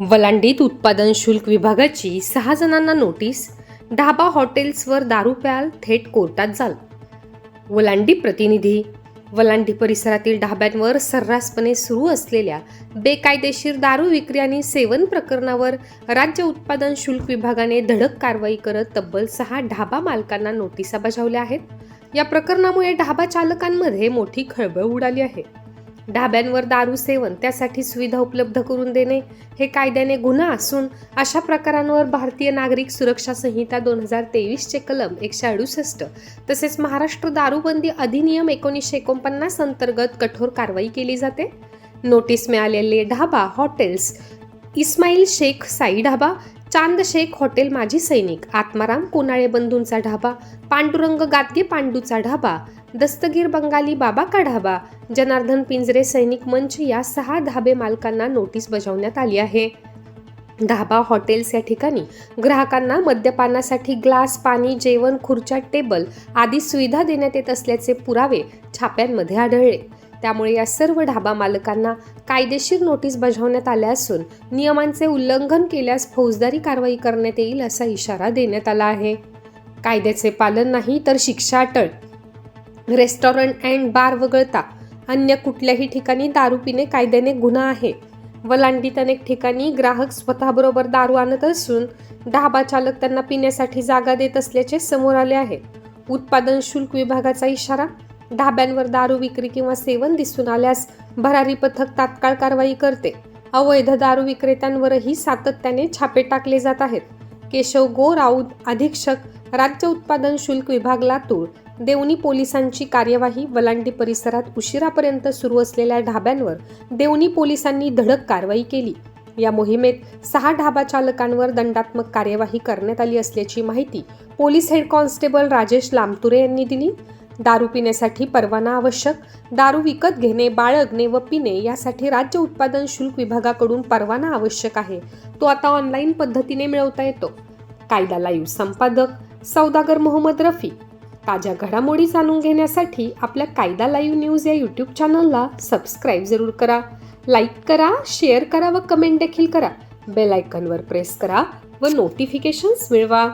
वलांडीत उत्पादन शुल्क विभागाची सहा जणांना नोटीस ढाबा हॉटेल्सवर दारू प्याल थेट कोर्टात जाल. वलांडी प्रतिनिधी वलांडी परिसरातील ढाब्यांवर सर्रासपणे सुरू असलेल्या बेकायदेशीर दारू विक्री आणि सेवन प्रकरणावर राज्य उत्पादन शुल्क विभागाने धडक कारवाई करत तब्बल सहा ढाबा मालकांना नोटिसा बजावल्या आहेत. या प्रकरणामुळे ढाबा चालकांमध्ये मोठी खळबळ उडाली आहे. ढाब्यांवर दारू सेवन त्यासाठी सुविधा उपलब्ध करून देणे हे कायद्याने गुन्हा असून अशा प्रकारांवर भारतीय नागरिक सुरक्षा संहिता दोन हजार तेवीसचे कलम एकशे अडुसष्ट तसेच महाराष्ट्र दारूबंदी अधिनियम एकोणीसशे एकोणपन्नास अंतर्गत कठोर कारवाई केली जाते. नोटीस मिळालेले ढाबा हॉटेल्स इस्माईल शेख साई ढाबा चांद शेख हॉटेल माजी सैनिक. आत्माराम कोनाळे बंधूंचा ढाबा. पांडुरंग गादगे पांडूचा ढाबा. दस्तगीर बंगाली बाबा का ढाबा? जनार्दन पिंजरे सैनिक मंच या सहा धाबे मालकांना नोटीस बजावण्यात आली आहे. ढाबा हॉटेल्स या ठिकाणी. ग्राहकांना मद्यपानासाठी ग्लास पाणी जेवण खुर्च्या टेबल आदी सुविधा देण्यात येत असल्याचे पुरावे छाप्यांमध्ये आढळले. त्यामुळे या सर्व ढाबा मालकांना कायदेशीर नोटीस बजावण्यात आल्या असून नियमांचे उल्लंघन केल्यास फौजदारी कारवाई करण्यात येईल असा इशारा देण्यात आला आहे. कायद्याचे पालन नाही तर शिक्षा अटळ. रेस्टॉरंट अँड बार वगळता अन्य कुठल्याही ठिकाणी दारू पिणे कायद्याने गुन्हा आहे. वलांडीत अनेक ठिकाणी ग्राहक स्वतःबरोबर दारू आणत असून ढाबा चालक त्यांना पिण्यासाठी जागा देत असल्याचे समोर आले आहे. उत्पादन शुल्क विभागाचा इशारा ढाब्यांवर दारू विक्री किंवा सेवन दिसून आल्यास भरारी पथक तात्काळ कारवाई करते. अवैध दारू विक्रेत्यांवरही सातत्याने छापे टाकले जात आहेत. केशव गो राऊत अधीक्षक राज्य उत्पादन शुल्क विभाग लातूर देवणी पोलिसांची कार्यवाही वलांडी परिसरात उशिरापर्यंत सुरू असलेल्या ढाब्यांवर देवणी पोलिसांनी धडक कारवाई केली. या मोहिमेत सहा ढाबा चालकांवर दंडात्मक कार्यवाही करण्यात आली असल्याची माहिती police head constable Rajesh Lamture यांनी दिली. दारू पिण्यासाठी परवाना आवश्यक. दारू विकत घेणे बाळगणे व पिणे यासाठी राज्य उत्पादन शुल्क विभागाकडून परवाना आवश्यक आहे. तो आता ऑनलाईन पद्धतीने मिळवता येतो. कायदा लाईव्ह संपादक सौदागर मोहम्मद रफी. ताज्या घडामोडी जाणून घेण्यासाठी आपल्या कायदा लाईव्ह न्यूज या यूट्यूब चॅनलला सबस्क्राईब जरूर करा. लाईक करा शेअर करा व कमेंट देखील करा. बेल आयकॉनवर प्रेस करा व नोटिफिकेशन्स मिळवा.